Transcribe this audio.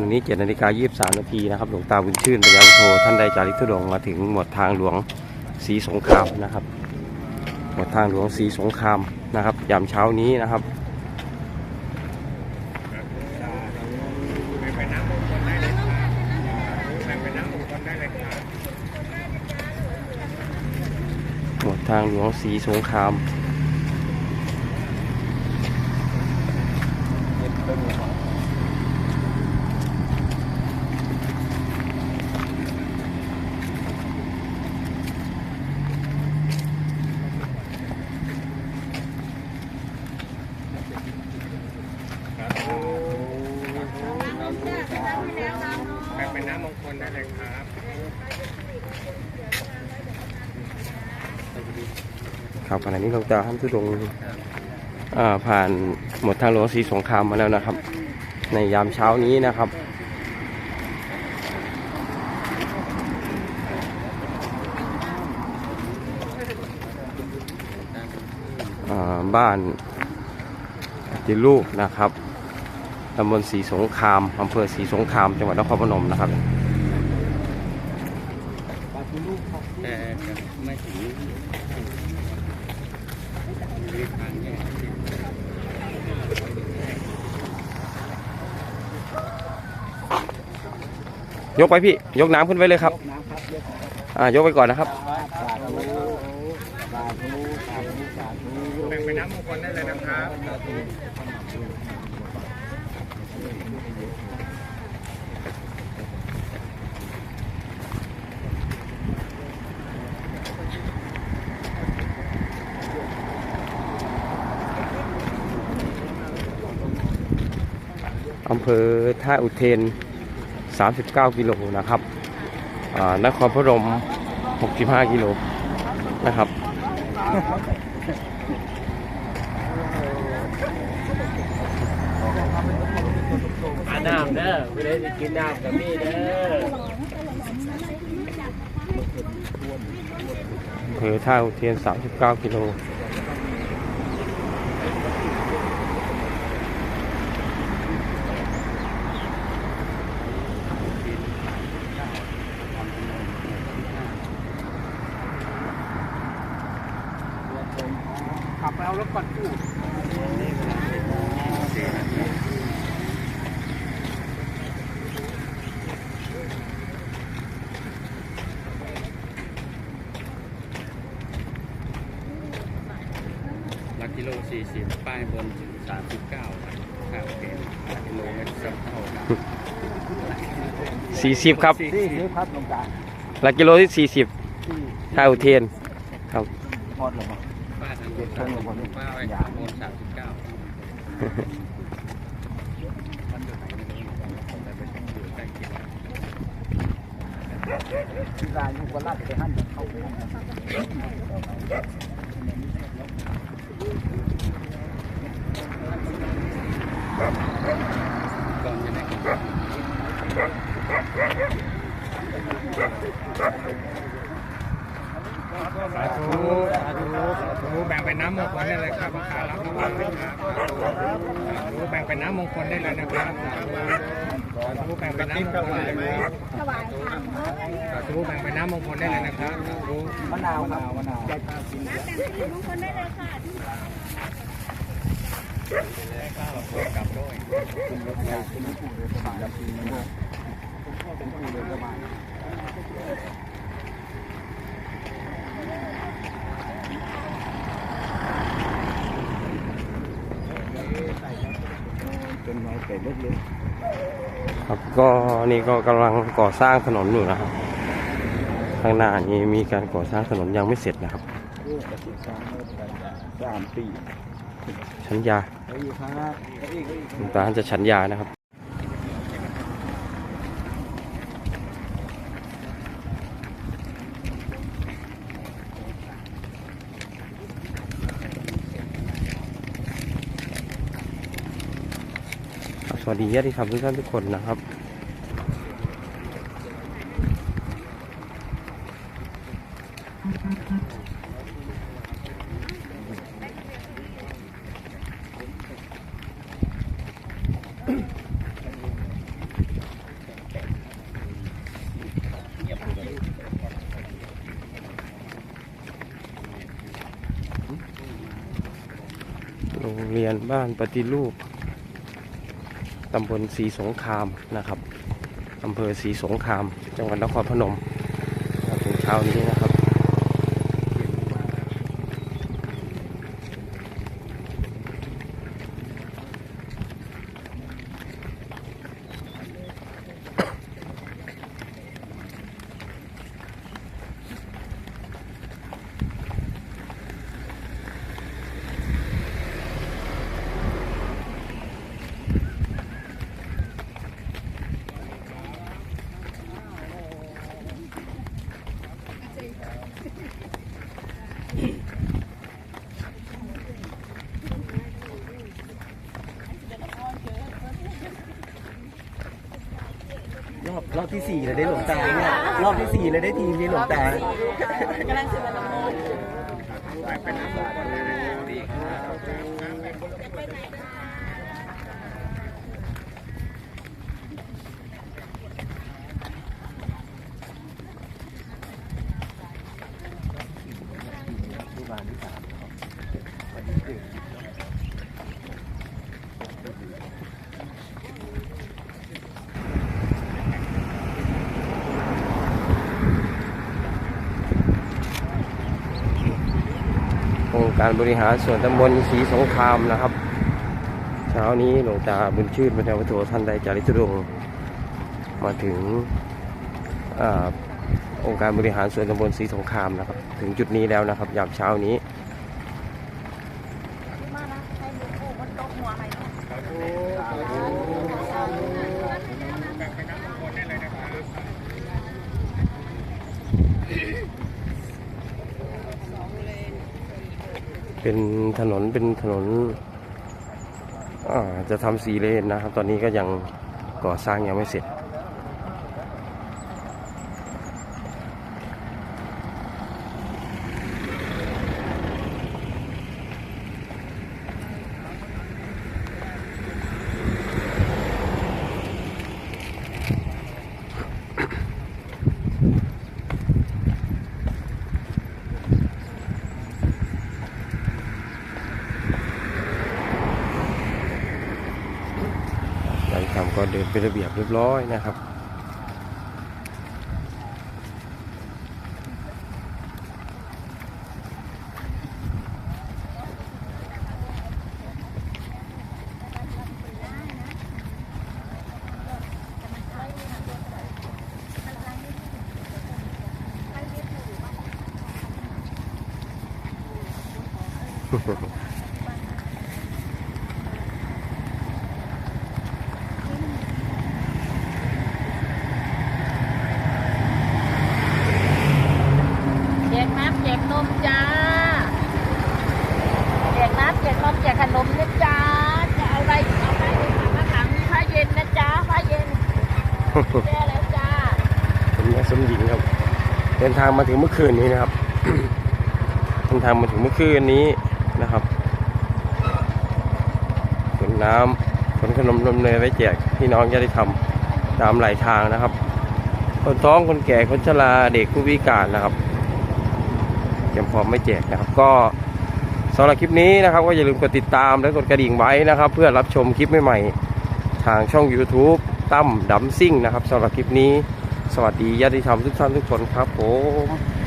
ณะนี้7นาฬิกา23นาทีนะครับหลวงตาบุญชื่นปัญญาวโธท่านได้จาริกทุดงมาถึงหมวดทางหลวงศรีสงครามนะครับ หมวดทางหลวงศรีสงครามนะครับยามเช้านี้นะครับหมวดทางหลวงศรีสงคราม ไปไปน้ำมงคลได้เลยครับ ครับขณะนี้หลวงตาท่านทุดงผ่านหมดทางหลวงศรีสงครามมาแล้วนะครับ ในยามเช้านี้นะครับบ้านติลูกนะครับตำบลศรีสงครามอำเภอศรีสงคราม จังหวัดนครพนมนะครับ แต่ไม่ถึงรีบทางแยก ยกไปพี่ ยกน้ำขึ้นไว้เลยครับ อ่ายกไปก่อนนะครับ แบ่งไปน้ำมงคลได้เลยนะครับ อำเภอท่าอุเทน 39 กิโลนะครับนครพนม 65 กิโลนะครับ อาน้ำเด้อไม่ได้จะกินน้ำกับมี่เด้ออำเภอท่าอุเทน 39 กิโล ขับไปเอารถก่อนกู้หลักกิโล40ป้ายบน39ครับโอเคหลักกิโลไม่สับเท่ากัน40ครับที่ซื้อพัดตรงกลางหลักกิโลที่40ท่าอุเทนครับพอดลงมา ป้ายทางบน39ป้ายทางบน39มันอยู่ไหนไม่รู้แต่ไปต้องอยู่กล้เคียงที่ร้านยุกลาดไปหันเข้าไป ก่อนจะได้ สาธุสาธุสาธุแบ่งไปน้ำมงคลได้เลยครับขารับทุกวันเลยครับสาธุแบ่งไป น้ำมงคลได้เลยนะครับสาธุแบ่งเป็นน้ำมงคลได้เลยครับสาธุแบ่งเป็นน้ำมงคลได้เลยนะครับสาธุมะนาวมะนาวมะนาวกลับด้วย เป็นไม้ เป็ดเล็กครับก็นี่ก็กำลังก่อสร้างถนนอยู่นะครับ ข้างหน้านี้มีการก่อสร้างถนนยังไม่เสร็จนะครับๆสามปีชัญญาเฮ้ยครับเฮ้ยเฮ้ยหลวงตาท่านจะชัญญานะครับ วัสดีญาติธรรมทุกท่านทุกคนนะครับ โรงเรียนบ้านปฏิรูป ตำบลศรีสงครามนะครับอำเภอศรีสงคราม จังหวัดนครพนมถึงเช้านี้นะครับ รอบรอบที่สี่เลยได้หลวงตาเนี่ยรอบที่สี่เลยได้ทีมนี้หลวงตาอง ค์การบริหารส่วนตำบลศรีสงครามนะครับ เช้านี้หลวงตาบุญชื่นพระเจ้าพระโทท่านได้จาริตรุ่งมาถึงอองค์การบริหารส่วนตำบลศรีสงครามนะครับ ถึงจุดนี้แล้วนะครับยามเช้านี้ เป็นถนนเป็นถนนอ่าจะทำสีเลนนะครับ ตอนนี้ก็ยังก่อสร้างยังไม่เสร็จ ก็เดินเป็นระเบียบเรียบร้อยนะครับ แจกน้ำแจกนมจ้าแจกน้ำแจกนมแจกขนมนะจ้าจะเอาอะไรเอาอะไรมาถังผ้าเย็นนะจ้าผ้าเย็น แล้วจ้าผมแม่สมหญิงครับ เดินทางมาถึงเมื่อคืนนี้นะครับ เดินทางมาถึงเมื่อคืนนี้นะครับขนน้ำขนขนมนมเนยไว้แจกพี่น้องจะได้ทำตามหลายทางนะครับ คนท้องคนแก่คนชราเด็กผู้พิการนะครับยังพร้อมไม่แจกนะครับ ก็สำหรับคลิปนี้นะครับ ก็อย่าลืมกดติดตามและกดกระดิ่งไว้นะครับ เพื่อรับชมคลิปใหม่ๆทางช่อง YouTube ตั้มดัมซิ่งนะครับสำหรับคลิปนี้ สวัสดีญาติธรรมทุกท่านทุกคนครับผม